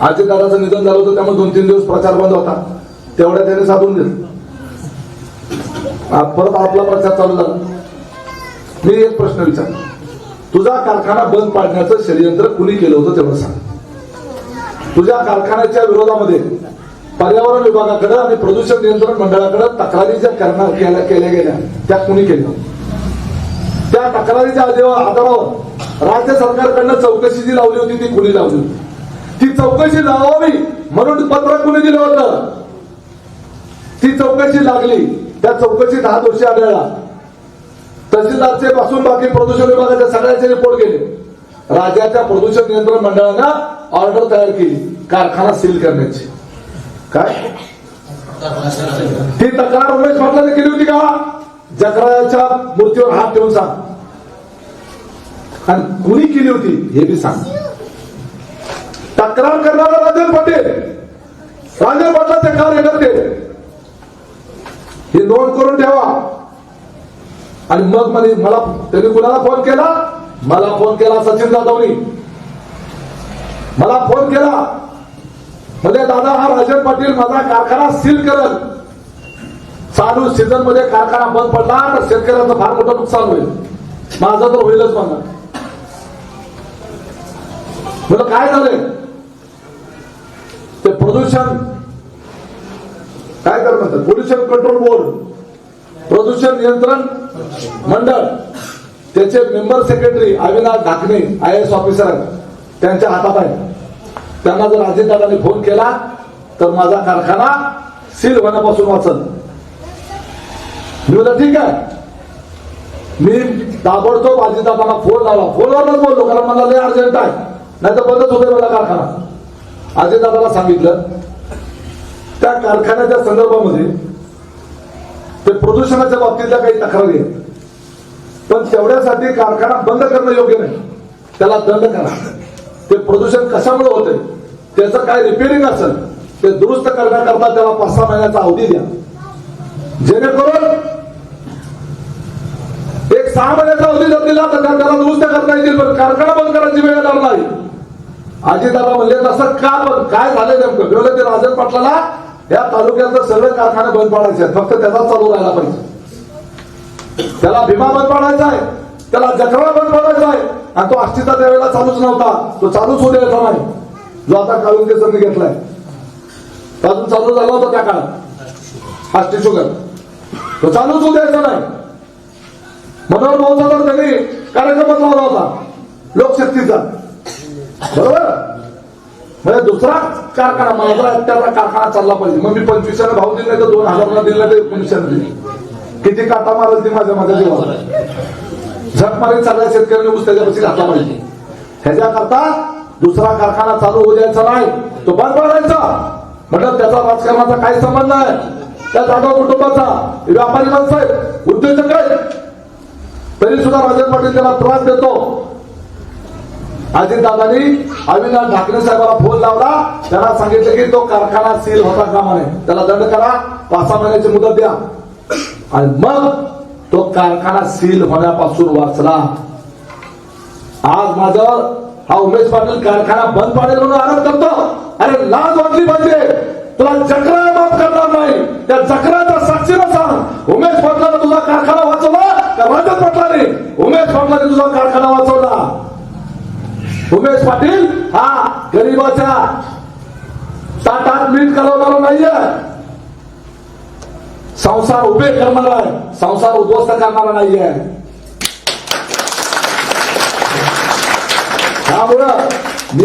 दादाचं निधन झालं होतं त्यामुळे दोन तीन दिवस प्रचार बंद होता. तेवढ्या त्याने साधून दिलं. परत आपला प्रचार चालू झाला. मी एक प्रश्न विचार तुझा कारखाना बंद पाडण्याचं षडयंत्र कुणी केलं होतं तेवढं सांग. तुझ्या कारखान्याच्या विरोधामध्ये पर्यावरण विभागाकडे आणि प्रदूषण नियंत्रण मंडळाकडे तक्रारी ज्या करणार केल्या केल्या गेल्या त्या कुणी केल्या त्या तक्रारीच्या आधारावर राज्य सरकारकडनं चौकशी जी लावली होती ती कुणी लावली होती? ती चौकशी लावावी म्हणून पत्र कुणी दिलं होतं? ती चौकशी लागली. त्या चौकशीत हा दोषी आढळला तहसीलदारचे पासून बाकी प्रदूषण विभागाच्या सगळ्यांचे रिपोर्ट गेले. राज्याच्या प्रदूषण नियंत्रण मंडळानं ऑर्डर तयार केली. कारखाना सील करण्याची. काय? ती तक्रार उमेश पाटलाने केली होती का? जकराच्या मूर्तीवर हात ठेवून सांग. आणि कुणी केली होती हे बी सांग. तक्रार करणारा राजन पाटील. राजन पाटलाचे कार्यकर्ते. हे नोंद करून ठेवा. आणि मग म्हणे मला त्यांनी कुणाला फोन केला? मला फोन केला सचिन जाधवनी. मला फोन केला. म्हणजे दादा हा राजन पाटील माझा कारखाना सील करल. चालू सीझनमध्ये कारखाना बंद पडला तर शेतकऱ्यांचं फार मोठं नुकसान होईल. माझं तर होईलच म्हणा. म्हणजे काय झालंय? ते प्रदूषण काय कर म्हणतात पोल्युशन कंट्रोल बोर्ड प्रदूषण नियंत्रण मंडळ त्याचे member secretary Avinash Dhakane I S officer त्यांच्या हातात आहे त्यांना जर अजितदादांनी फोन केला तर माझा कारखाना सील होण्यापासून वाचल. मी बोला ठीक आहे. मी ताबडतोब अजितदादांना फोन लावला. फोनवरच बोललो कारण मला लय अर्जंट आहे. नाही तर बंदच होते मला कारखाना. अजितदादाला सांगितलं त्या कारखान्याच्या संदर्भामध्ये ते प्रदूषणाच्या बाबतीतल्या काही तक्रारी आहेत. पण तेवढ्यासाठी कारखाना बंद करणं योग्य नाही. त्याला दंड करा. ते प्रदूषण कशामुळे होते त्याचं काय रिपेअरिंग असेल ते दुरुस्त करण्याकरता त्याला पाच सहा महिन्याचा अवधी द्या. जेणेकरून एक सहा महिन्याचा अवधी जर दिला तर त्याला दुरुस्त करता येतील पण कारखाना बंद करायची वेळ येणार नाही. दादा म्हणले तसं का पण काय झालं नेमकं? मिळवलं ते राजन पाटलाला या तालुक्याचं सगळे कारखाने बंद पाडायचे आहेत. फक्त त्याचा चालू राहायला पाहिजे. त्याला भीमा बंद पाडायचा आहे. त्याला जखरा बंद पाडायचा आहे. आणि तो आष्टीचा त्यावेळेला चालूच नव्हता. तो चालूच होऊ द्यायचा नाही. जो आता काळून ते संधी घेतलाय. अजून चालू झाला होता त्या काळात. आष्टी शुगर. तो चालूच होऊ द्यायचा नाही. मनोहर भाऊचा तर त्यांनी कार्यक्रमच लावला होता. लोकशक्तीचा. बरोबर? म्हणजे दुसरा कारखाना माझा त्याचा कारखाना चालला पाहिजे. मग मी पंचवीसशे भाव दिले तर दोन हजारला दिला तर एकोणीसशे दिली. किती काटा मारल ती माझ्या माझ्या जीवाला झट मारीत सगळ्या शेतकऱ्यांनी ऊस त्याच्यापाशी घातला पाहिजे. ह्याच्याकरता दुसरा कारखाना चालू होऊ द्यायचा नाही तो बंद पडायचा म्हटलं त्याचा राजकारणाचा काही संबंध आहे त्या जाधव कुटुंबाचा व्यापारी माणसं आहेत उद्योजक आहेत. तरी सुद्धा राजन पाटील त्याला त्रास देतो. अजितदादांनी अविनाश ठाकरे साहेबाला फोन लावला. त्यांना सांगितलं की तो कारखाना सील होता कामा नये त्याला दंड करा. पाच सहा महिन्याची मुदत द्या. आणि मग तो कारखाना सील होण्यापासून वाचला. आज माझं हा उमेश पाटील कारखाना बंद पाडेल म्हणून आरोप करतो. अरे लाज वाटली पाहिजे. तुला चक्रा माफ करणार नाही. त्या चक्राचा साक्षीला सांग. उमेश पाटलाने तुझा कारखाना वाचवला का राजन पाटलाने? उमेश पाटलाने तुझा कारखाना वाचवला. उमेश पाटील हा गरीबाच्या ताटात मीठ घालवणारा नाहीये. संसार उभे करणारा आहे संसार उद्ध्वस्त करणारा नाहीये. त्यामुळं मी